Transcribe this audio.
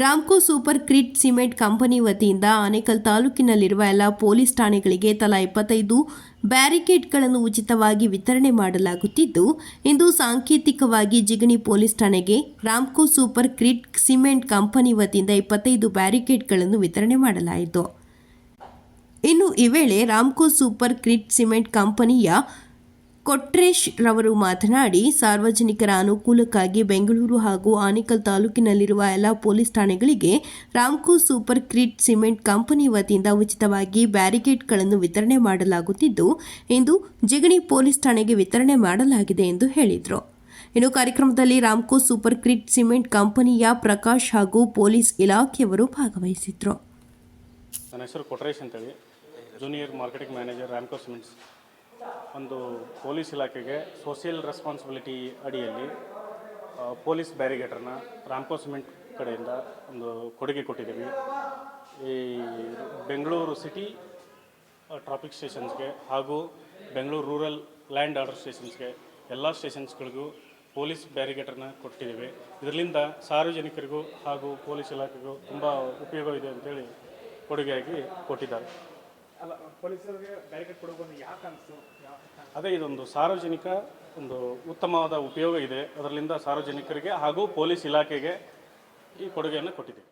Ramco super ಕ್ರಿಟ್ cement company ವತಿಯಿಂದ ಆನೇಕಲ್ ತಾಲೂಕಿನಲ್ಲಿರುವ ಎಲ್ಲ ಪೊಲೀಸ್ ಠಾಣೆಗಳಿಗೆ ತಲಾ ಇಪ್ಪತ್ತೈದು ಬ್ಯಾರಿಕೇಡ್ಗಳನ್ನು ಉಚಿತವಾಗಿ ವಿತರಣೆ ಮಾಡಲಾಗುತ್ತಿದ್ದು, ಇಂದು ಸಾಂಕೇತಿಕವಾಗಿ ಜಿಗಣಿ ಪೊಲೀಸ್ ಠಾಣೆಗೆ ರಾಮ್ಕೋ ಸೂಪರ್ ಕ್ರಿಟ್ ಸಿಮೆಂಟ್ ಕಂಪನಿ ವತಿಯಿಂದ ಇಪ್ಪತ್ತೈದು ಬ್ಯಾರಿಕೇಡ್ಗಳನ್ನು ವಿತರಣೆ ಮಾಡಲಾಯಿತು. ಇನ್ನು ಈ ವೇಳೆ ರಾಮ್ಕೋ ಸೂಪರ್ ಕ್ರಿಟ್ ಸಿಮೆಂಟ್ ಕಂಪನಿಯ ಕೊಟ್ರೇಶ್ ರವರು ಮಾತನಾಡಿ, ಸಾರ್ವಜನಿಕರ ಅನುಕೂಲಕ್ಕಾಗಿ ಬೆಂಗಳೂರು ಹಾಗೂ ಆನೇಕಲ್ ತಾಲೂಕಿನಲ್ಲಿರುವ ಎಲ್ಲ ಪೊಲೀಸ್ ಠಾಣೆಗಳಿಗೆ ರಾಮ್ಕೋ ಸೂಪರ್ ಕ್ರಿಟ್ ಸಿಮೆಂಟ್ ಕಂಪನಿ ವತಿಯಿಂದ ಉಚಿತವಾಗಿ ಬ್ಯಾರಿಕೇಡ್ಗಳನ್ನು ವಿತರಣೆ ಮಾಡಲಾಗುತ್ತಿದ್ದು, ಇಂದು ಜಿಗಣಿ ಪೊಲೀಸ್ ಠಾಣೆಗೆ ವಿತರಣೆ ಮಾಡಲಾಗಿದೆ ಎಂದು ಹೇಳಿದರು. ಇನ್ನು ಕಾರ್ಯಕ್ರಮದಲ್ಲಿ ರಾಮ್ಕೋ ಸೂಪರ್ ಕ್ರಿಟ್ ಸಿಮೆಂಟ್ ಕಂಪನಿಯ ಪ್ರಕಾಶ್ ಹಾಗೂ ಪೊಲೀಸ್ ಇಲಾಖೆಯವರು ಭಾಗವಹಿಸಿದ್ರು. ನನ್ನ ಹೆಸರು ಕೊಟ್ರೇಶ್ ಅಂತೇಳಿ. ಜೂನಿಯರ್ ಮಾರ್ಕೆಟಿಂಗ್ ಮ್ಯಾನೇಜರ್ ರಾಮ್ಕೋ ಒಂದು ಪೊಲೀಸ್ ಇಲಾಖೆಗೆ ಸೋಷಿಯಲ್ ರೆಸ್ಪಾನ್ಸಿಬಿಲಿಟಿ ಅಡಿಯಲ್ಲಿ ಪೊಲೀಸ್ ಬ್ಯಾರಿಗೇಟರ್ನ ರಾಮ್ಕೋ ಸಿಮೆಂಟ್ ಕಡೆಯಿಂದ ಒಂದು ಕೊಡುಗೆ ಕೊಟ್ಟಿದ್ದೀವಿ. ಈ ಬೆಂಗಳೂರು ಸಿಟಿ ಟ್ರಾಫಿಕ್ ಸ್ಟೇಷನ್ಸ್ಗೆ ಹಾಗೂ Bengaluru rural law and order ಸ್ಟೇಷನ್ಸ್ಗೆ ಎಲ್ಲ ಸ್ಟೇಷನ್ಸ್ಗಳಿಗೂ ಪೊಲೀಸ್ ಬ್ಯಾರಿಗೇಟರ್ನ ಕೊಟ್ಟಿದ್ದೀವಿ. ಇದರಿಂದ ಸಾರ್ವಜನಿಕರಿಗೂ ಹಾಗೂ ಪೊಲೀಸ್ ಇಲಾಖೆಗೂ ತುಂಬ ಉಪಯೋಗವಿದೆ ಅಂತೇಳಿ ಕೊಡುಗೆಯಾಗಿ ಕೊಟ್ಟಿದ್ದಾರೆ. ಅದೇ ಇದೊಂದು ಸಾರ್ವಜನಿಕ ಒಂದು ಉತ್ತಮವಾದ ಉಪಯೋಗ ಇದೆ. ಅದರಿಂದ ಸಾರ್ವಜನಿಕರಿಗೆ ಹಾಗೂ ಪೊಲೀಸ್ ಇಲಾಖೆಗೆ ಈ ಕೊಡುಗೆಯನ್ನು ಕೊಟ್ಟಿದ್ದೀವಿ.